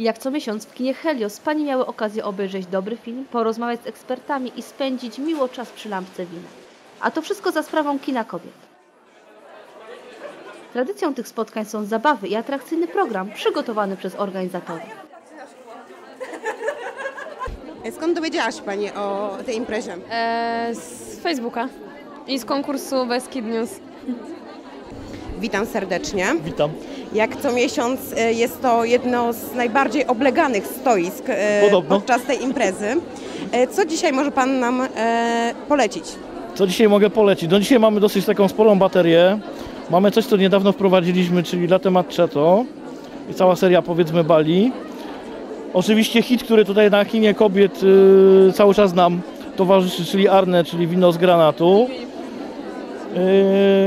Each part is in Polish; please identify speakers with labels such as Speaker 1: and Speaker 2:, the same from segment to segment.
Speaker 1: Jak co miesiąc w kinie Helios Pani miały okazję obejrzeć dobry film, porozmawiać z ekspertami i spędzić miło czas przy lampce wina. A to wszystko za sprawą kina kobiet. Tradycją tych spotkań są zabawy i atrakcyjny program przygotowany przez organizatorów.
Speaker 2: Skąd dowiedziałaś się Pani o tej imprezie?
Speaker 3: E, z Facebooka i z konkursu Beskid News.
Speaker 2: Witam serdecznie.
Speaker 4: Witam.
Speaker 2: Jak co miesiąc e, jest to jedno z najbardziej obleganych stoisk e,
Speaker 4: Podobno.
Speaker 2: podczas tej imprezy. E, Co dzisiaj może Pan nam polecić?
Speaker 4: Co dzisiaj mogę polecić? No dzisiaj mamy dosyć taką sporą baterię. Mamy coś, co niedawno wprowadziliśmy, czyli Latte Macchiato i cała seria powiedzmy Bali. Oczywiście hit, który tutaj na kinie kobiet yy, cały czas nam towarzyszy, czyli Arne, czyli wino z granatu.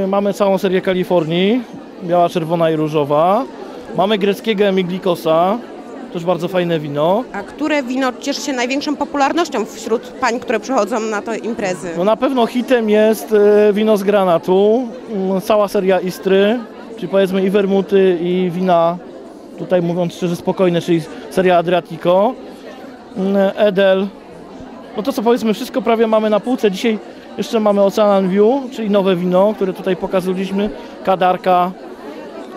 Speaker 4: Yy, mamy całą serię Kalifornii, biała, czerwona i różowa. Mamy greckiego Emiglikosa, też bardzo fajne wino.
Speaker 2: A które wino cieszy się największą popularnością wśród pań, które przychodzą na te imprezy?
Speaker 4: No na pewno hitem jest e, wino z granatu, mm, cała seria Istry, czyli powiedzmy i wermuty i wina, tutaj mówiąc szczerze spokojne, czyli seria Adriatico, Mm, Edel, no to co powiedzmy wszystko prawie mamy na półce, dzisiaj jeszcze mamy Ocean View, czyli nowe wino, które tutaj pokazaliśmy, Kadarka,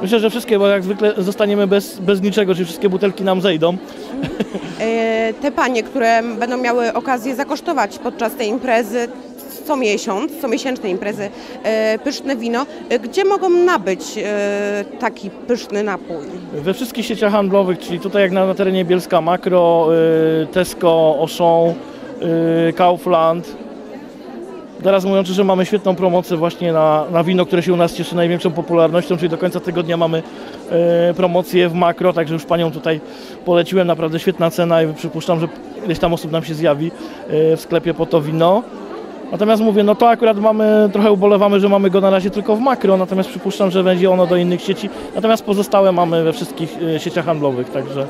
Speaker 4: myślę, że wszystkie, bo jak zwykle zostaniemy bez, bez niczego, czyli wszystkie butelki nam zejdą.
Speaker 2: E, Te panie, które będą miały okazję zakosztować podczas tej imprezy co miesiąc, co miesięcznej imprezy e, pyszne wino, e, gdzie mogą nabyć taki pyszny napój?
Speaker 4: We wszystkich sieciach handlowych, czyli tutaj jak na, na terenie Bielska Makro, Tesco, Auchan, Kaufland. Teraz mówiąc, że mamy świetną promocję właśnie na, na wino, które się u nas cieszy największą popularnością, czyli do końca tygodnia mamy y, promocję w Makro, także już Panią tutaj poleciłem, naprawdę świetna cena i przypuszczam, że ileś tam osób nam się zjawi y, w sklepie po to wino. Natomiast mówię, no to akurat mamy, trochę ubolewamy, że mamy go na razie tylko w makro, natomiast przypuszczam, że będzie ono do innych sieci. Natomiast pozostałe mamy we wszystkich e, sieciach handlowych, także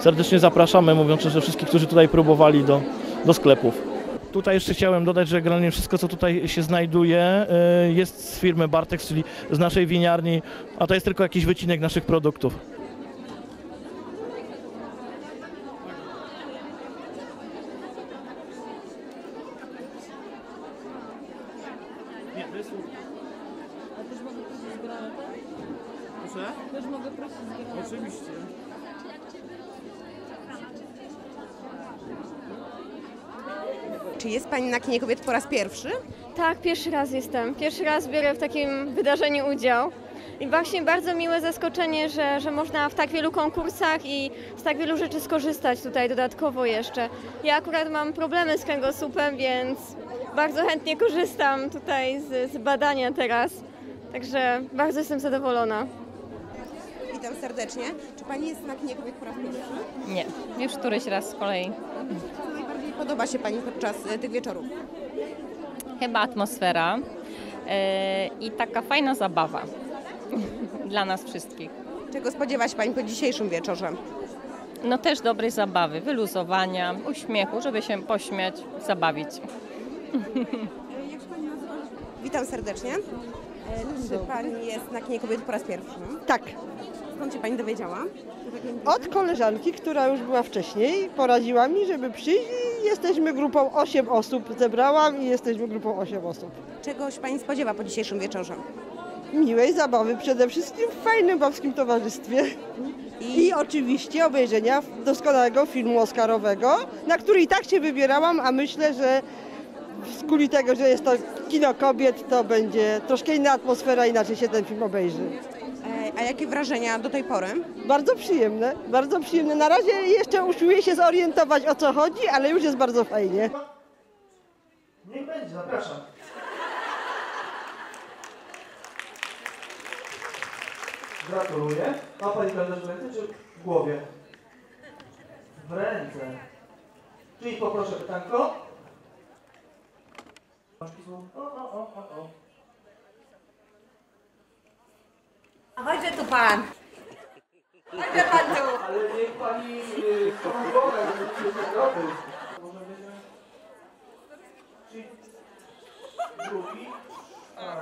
Speaker 4: serdecznie zapraszamy, mówiąc że wszystkich, którzy tutaj próbowali do, do sklepów. Tutaj jeszcze chciałem dodać, że generalnie wszystko, co tutaj się znajduje, e, jest z firmy Bartex, czyli z naszej winiarni, a to jest tylko jakiś wycinek naszych produktów. Proszę? Też mogę prosić Oczywiście.
Speaker 2: Czy jest Pani na kinie kobiet po raz pierwszy?
Speaker 3: Tak, pierwszy raz jestem. Pierwszy raz biorę w takim wydarzeniu udział. I właśnie bardzo miłe zaskoczenie, że, że można w tak wielu konkursach i z tak wielu rzeczy skorzystać tutaj dodatkowo jeszcze. Ja akurat mam problemy z kręgosłupem, więc bardzo chętnie korzystam tutaj z, z badania teraz. Także bardzo jestem zadowolona.
Speaker 2: Witam serdecznie. Czy Pani jest na kinie kobiet po raz pierwszy?
Speaker 5: Nie, już któryś raz z kolei.
Speaker 2: Co najbardziej podoba się Pani podczas e, tych wieczorów?
Speaker 5: Chyba atmosfera e, i taka fajna zabawa dla nas wszystkich.
Speaker 2: Czego spodziewa się Pani po dzisiejszym wieczorze?
Speaker 5: No też dobrej zabawy, wyluzowania, uśmiechu, żeby się pośmiać, zabawić.
Speaker 2: Witam serdecznie. E, Czy Pani jest na kinie kobiet po raz pierwszy?
Speaker 6: Tak,
Speaker 2: Skąd się Pani dowiedziała?
Speaker 6: od koleżanki, która już była wcześniej, poradziła mi, żeby przyjść i jesteśmy grupą 8 osób. Zebrałam i jesteśmy grupą 8 osób.
Speaker 2: Czegoś Pani spodziewa po dzisiejszym wieczorze?
Speaker 6: Miłej zabawy przede wszystkim w fajnym babskim towarzystwie. I oczywiście obejrzenia doskonałego filmu oscarowego, na który i tak się wybierałam, a myślę, że z kuli tego, że jest to kino kobiet, to będzie troszkę inna atmosfera, inaczej się ten film obejrzy.
Speaker 2: A jakie wrażenia do tej pory?
Speaker 6: Bardzo przyjemne, bardzo przyjemne. Na razie jeszcze usiłuję się zorientować o co chodzi, ale już jest bardzo fajnie.
Speaker 4: Niech będzie, zapraszam. Gratuluję. Ma Pani kalendarz w ręce czy w głowie? W ręce. Czyli poproszę pytanko. O, o, o, o, o.
Speaker 7: Chodźże tu pan. Chodźże pan tu.
Speaker 4: Ale niech Pani spróbować, żeby się zagroby. Może będzie... Drugi. A,